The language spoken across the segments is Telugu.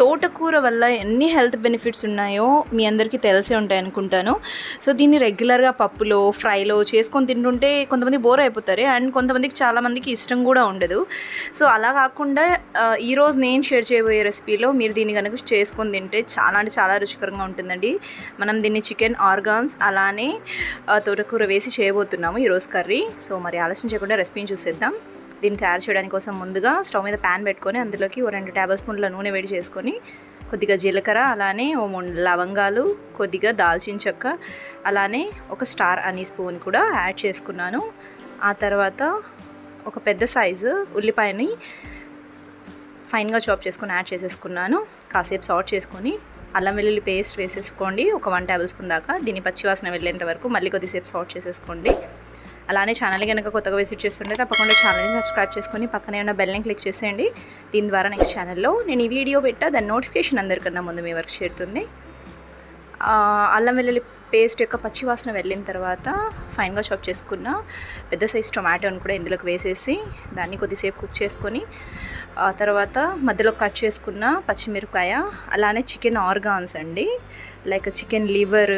తోటకూర వల్ల ఎన్ని హెల్త్ బెనిఫిట్స్ ఉన్నాయో మీ అందరికీ తెలిసే ఉంటాయి అనుకుంటాను. సో దీన్ని రెగ్యులర్గా పప్పులో ఫ్రైలో చేసుకొని తింటుంటే కొంతమంది బోర్ అయిపోతారు అండ్ కొంతమందికి చాలామందికి ఇష్టం కూడా ఉండదు. సో అలా కాకుండా ఈరోజు నేను షేర్ చేయబోయే రెసిపీలో మీరు దీన్ని కనుక చేసుకొని తింటే చాలా అంటే చాలా రుచికరంగా ఉంటుందండి. మనం దీన్ని చికెన్ ఆర్గాన్స్ అలానే తోటకూర వేసి చేయబోతున్నాము ఈరోజు కర్రీ. సో మరి ఆలస్యం చేయకుండా రెసిపీని చూసేద్దాం. దీన్ని తయారు చేయడానికి కోసం ముందుగా స్టవ్ మీద ప్యాన్ పెట్టుకొని అందులోకి ఓ రెండు టేబుల్ స్పూన్ల నూనె వేడి చేసుకొని కొద్దిగా జీలకర్ర అలానే ఓ మూడు లవంగాలు కొద్దిగా దాల్చిన చెక్క అలానే ఒక స్టార్ అనీ స్పూన్ కూడా యాడ్ చేసుకున్నాను. ఆ తర్వాత ఒక పెద్ద సైజు ఉల్లిపాయని ఫైన్గా చాప్ చేసుకొని యాడ్ చేసేసుకున్నాను. కాసేపు సాల్ట్ చేసుకొని అల్లం వెల్లుల్లి పేస్ట్ వేసేసుకోండి. ఒక వన్ టేబుల్ స్పూన్ దాకా దీని పచ్చివాసన వెళ్ళేంత వరకు మళ్ళీ కొద్దిసేపు సాల్ట్ చేసేసుకోండి. అలానే ఛానల్ కనుక కొత్తగా విజిట్ చేస్తుంటే తప్పకుండా ఛానల్ని సబ్స్క్రైబ్ చేసుకొని పక్కనే ఉన్న బెల్ని క్లిక్ చేసేయండి. దీని ద్వారా నెక్స్ట్ ఛానల్లో నేను ఈ వీడియో పెట్టా దాని నోటిఫికేషన్ అందరికన్నా ముందు మీ వరకు చేరుతుంది. అల్లం వెల్లుల్లి పేస్ట్ యొక్క పచ్చివాసన వెళ్ళిన తర్వాత ఫైన్గా చాప్ చేసుకున్న పెద్ద సైజ్ టొమాటోని కూడా ఇందులోకి వేసేసి దాన్ని కొద్దిసేపు కుక్ చేసుకొని ఆ తర్వాత మధ్యలో కట్ చేసుకున్న పచ్చిమిరపకాయ అలానే చికెన్ ఆర్గాన్స్ అండి like chicken liver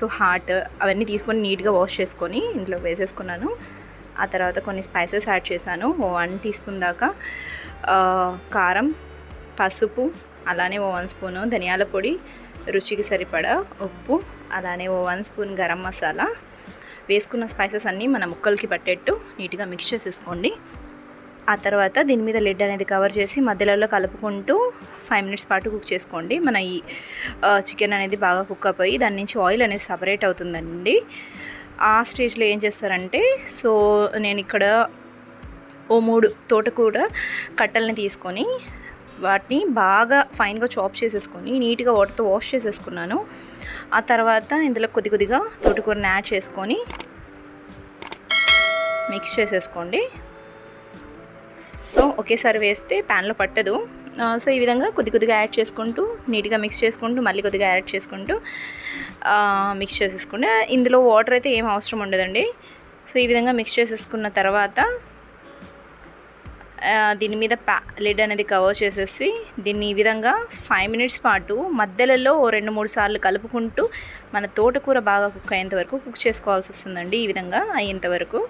so heart అవన్నీ తీసుకొని నీట్గా వాష్ చేసుకొని ఇందులో వేసేసుకున్నాను. ఆ తర్వాత కొన్ని స్పైసెస్ యాడ్ చేశాను. వన్ టీ స్పూన్ దాకా కారం పసుపు అలానే ఓ వన్ స్పూను ధనియాల పొడి రుచికి సరిపడా ఉప్పు అలానే ఓ వన్ స్పూన్ గరం మసాలా. వేసుకున్న స్పైసెస్ అన్నీ మన ముక్కలకి పట్టేట్టు నీట్గా మిక్స్ చేసేసుకోండి. ఆ తర్వాత దీని మీద లిడ్ అనేది కవర్ చేసి మధ్యలో కలుపుకుంటూ ఫైవ్ మినిట్స్ పాటు కుక్ చేసుకోండి. మన ఈ చికెన్ అనేది బాగా కుక్ అయిపోయి దాని నుంచి ఆయిల్ అనేది సపరేట్ అవుతుందండి. ఆ స్టేజ్లో ఏం చేస్తారంటే సో నేను ఇక్కడ ఓ మూడు తోటకూర కట్టల్ని తీసుకొని వాటిని బాగా ఫైన్గా చాప్ చేసేసుకొని నీట్గా వాటర్తో వాష్ చేసేసుకున్నాను. ఆ తర్వాత ఇందులో కొద్ది కొద్దిగా తోటకూరని యాడ్ చేసుకొని మిక్స్ చేసేసుకోండి. సో ఒకేసారి వేస్తే ప్యాన్లో పట్టదు. సో ఈ విధంగా కొద్ది కొద్దిగా యాడ్ చేసుకుంటూ నీట్గా మిక్స్ చేసుకుంటూ మళ్ళీ కొద్దిగా యాడ్ చేసుకుంటూ మిక్స్ చేసేసుకుంటే ఇందులో వాటర్ అయితే ఏం అవసరం ఉండదండి. సో ఈ విధంగా మిక్స్ చేసేసుకున్న తర్వాత దీని మీద ప్యా లిడ్ అనేది కవర్ చేసేసి దీన్ని ఈ విధంగా ఫైవ్ మినిట్స్ పాటు మధ్యలలో ఓ రెండు మూడు సార్లు కలుపుకుంటూ మన తోటకూర బాగా కుక్ అయ్యేంత వరకు కుక్ చేసుకోవాల్సి వస్తుందండి. ఈ విధంగా అయ్యేంత వరకు.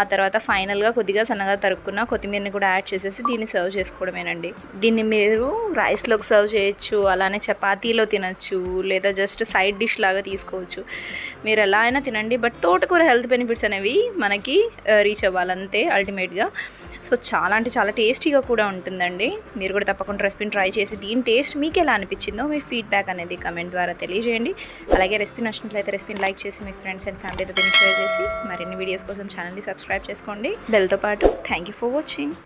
ఆ తర్వాత ఫైనల్గా కొద్దిగా సన్నగా తరుక్కున్న కొత్తిమీరని కూడా యాడ్ చేసేసి దీన్ని సర్వ్ చేసుకోవడమేనండి. దీన్ని మీరు రైస్లోకి సర్వ్ చేయొచ్చు అలానే చపాతీలో తినచ్చు లేదా జస్ట్ సైడ్ డిష్ లాగా తీసుకోవచ్చు. మీరు ఎలా అయినా తినండి. బట్ తోటకూర హెల్త్ బెనిఫిట్స్ అనేవి మనకి రీచ్ అవ్వాలంతే అల్టిమేట్గా. సో చాలా అంటే చాలా టేస్టీగా కూడా ఉంటుందండి. మీరు కూడా తప్పకుండా రెసిపీని ట్రై చేసి దీని టేస్ట్ మీకు ఎలా అనిపించిందో మీ ఫీడ్బ్యాక్ అనేది కమెంట్ ద్వారా తెలియజేయండి. అలాగే రెసిపీ నచ్చినట్లయితే రెసిపీని లైక్ చేసి మీ ఫ్రెండ్స్ అండ్ ఫ్యామిలీతో దీన్ని షేర్ చేసి మరిన్ని వీడియోస్ కోసం ఛానల్ని సబ్స్క్రైబ్ చేసుకోండి. బెల్తో పాటు థ్యాంక్ యూ ఫర్ వాచింగ్.